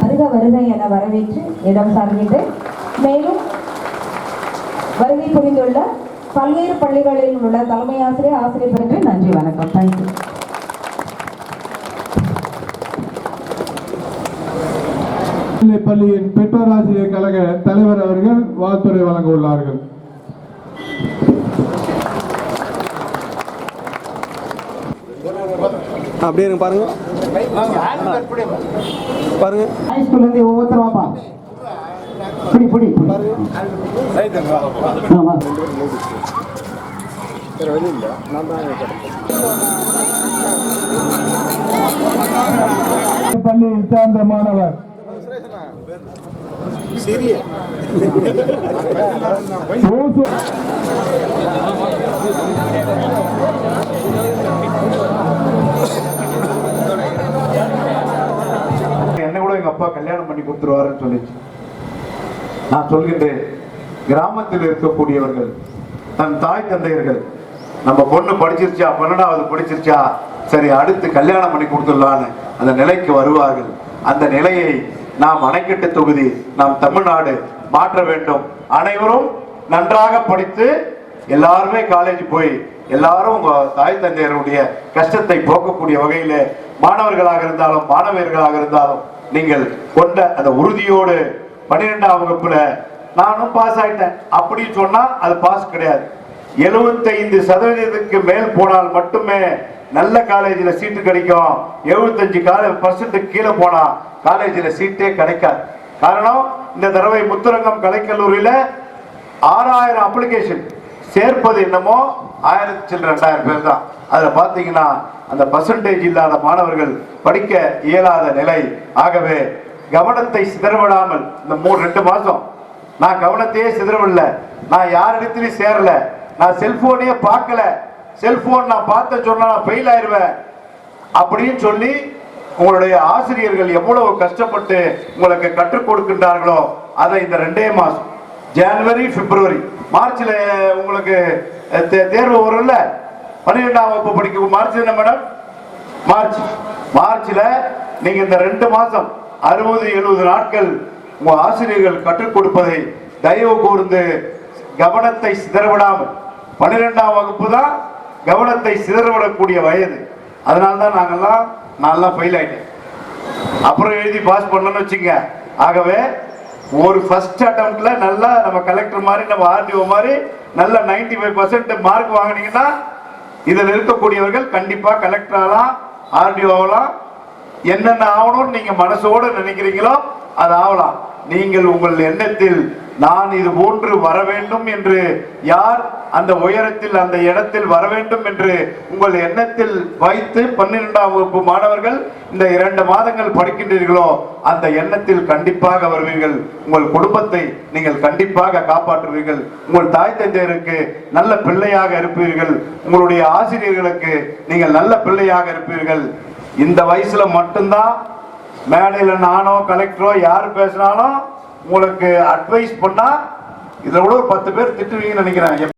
வருக வருக என வரவேற்று இடம் சார்கின்றேன். மேலும் வருகை புரிந்துள்ள பல்வேறு பள்ளிகளில் உள்ள தலைமை ஆசிரியர் ஆசிரியர் பெற்று நன்றி வணக்கம். தேங்க்யூ பள்ளியின் பெற்றோர் ஆசிரியர் கழக தலைவர் அவர்கள் வாழ்த்துறை வழங்க உள்ளார்கள். அப்படியே பாருங்க. பாருங்க. ஹைஸ்கூல்ல இருந்து வாப்பா. பிடி பிடி ஆமா பள்ளியை சார்ந்த மாணவர். என்னை கூட எங்க அப்பா கல்யாணம் பண்ணி கொடுத்துருவாருன்னு சொல்லிச்சு. நான் சொல்கின்றேன் கிராமத்தில் இருக்கக்கூடியவர்கள் தன் தாய் தந்தையர்கள் நம்ம பொண்ணு படிச்சிருச்சா பன்னெண்டாவது படிச்சிருச்சா சரி அடுத்து கல்யாணம் பண்ணி கொடுத்துடலான்னு அந்த நிலைக்கு வருவார்கள். அந்த நிலையை நாம் அணைக்கட்டு தொகுதி நாம் தமிழ்நாடு மாற்ற வேண்டும். அனைவரும் நன்றாக படித்து எல்லாருமே காலேஜ் போய் எல்லாரும் உங்க தாய் தந்தையருடைய கஷ்டத்தை போக்கக்கூடிய வகையில மாணவர்களாக இருந்தாலும் மாணவியர்களாக இருந்தாலும் நீங்கள் கொண்ட அந்த உறுதியோடு பன்னிரெண்டாம் வகுப்புல நானும் பாஸ் ஆயிட்டேன். அப்படின்னு சொன்னா அது பாஸ் கிடையாது. 75% சதவீதத்துக்கு மேல் போனால் மட்டுமே நல்ல காலேஜில் சீட்டு கிடைக்கும். 75 கால பர்சன்ட்டுக்கு கீழே போனால் காலேஜில் சீட்டே கிடைக்காது. காரணம் இந்த தடவை முத்துரங்கம் கலைக்கல்லூரியில் ஆறாயிரம் அப்ளிகேஷன் சேர்ப்பது என்னமோ ஆயிரத்தி ரெண்டாயிரம் பேர் தான். அதில் பார்த்தீங்கன்னா அந்த பர்சன்டேஜ் இல்லாத மாணவர்கள் படிக்க இயலாத நிலை. ஆகவே கவனத்தை சிதறவிடாமல் இந்த மூணு ரெண்டு மாதம் நான் கவனத்தையே சிதறவில்லை நான் யாரிடத்திலையும் சேரல. நான் செல்போனையே பார்க்கல. செல்போன் நான் பார்த்த சொன்னா நான் ஃபெயில் ஆயிடுவேன் அப்படின்னு சொல்லி உங்களுடைய ஆசிரியர்கள் எவ்வளவு கஷ்டப்பட்டு உங்களுக்கு கற்றுக் கொடுக்கின்றார்களோ அதை இந்த ரெண்டே மாசம் ஜனவரி பிப்ரவரி மார்ச்ல உங்களுக்கு தே- தேர்வு வரும்ல? பன்னிரெண்டாம் வகுப்பு படிக்கும் மார்ச் என்ன மேடம் மார்ச். மார்ச்ல நீங்க இந்த ரெண்டு மாசம் அறுபது எழுபது நாட்கள் உங்க ஆசிரியர்கள் கற்றுக் கொடுப்பதை தயவு கூர்ந்து கவனத்தை சிதறவிடாமல் பன்னிரெண்டாம் வகுப்பு தான் கவனத்தை சிதறவிடக்கூடிய வயது அதனால தான் நாங்கெல்லாம் நான்லாம் ஃபெயில் ஆயிட்டேன். அப்புறம் எழுதி பாஸ் பண்ணணும்னு வச்சுங்க. ஆகவே ஒரு ஃபர்ஸ்ட் அட்டம்ப்ட்ல நல்லா நம்ம கலெக்டர் மாதிரி நம்ம ஆர்டிஓ மாதிரி நல்ல 95% ஃபைவ் பர்சன்ட் மார்க் வாங்கினீங்கன்னா இதில் இருக்கக்கூடியவர்கள் கண்டிப்பாக கலெக்டர் ஆகலாம் ஆர்டிஓ ஆகலாம். என்னென்ன ஆகணும்னு நீங்க மனசோடு நினைக்கிறீங்களோ அது ஆகலாம். நீங்கள் உங்கள் எண்ணத்தில் நான் இது போன்று வர வேண்டும் என்று யார் அந்த உயரத்தில் அந்த இடத்தில் வர வேண்டும் என்று உங்கள் எண்ணத்தில் வைத்து பன்னிரெண்டாம் வகுப்பு மாணவர்கள் இந்த இரண்டு மாதங்கள் படிக்கின்றீர்களோ அந்த எண்ணத்தில் கண்டிப்பாக வருவீர்கள். உங்கள் குடும்பத்தை நீங்கள் கண்டிப்பாக காப்பாற்றுவீர்கள். உங்கள் தாய் தந்தையருக்கு நல்ல பிள்ளையாக இருப்பீர்கள். உங்களுடைய ஆசிரியர்களுக்கு நீங்கள் நல்ல பிள்ளையாக இருப்பீர்கள். இந்த வயசுல மட்டும்தான் மேடையில் நானோ கலெக்டரோ யார் பேசினாலும் உங்களுக்கு அட்வைஸ் பண்ணா இதில் கூட ஒரு பத்து பேர் திட்டுவீங்கன்னு நினைக்கிறேன்.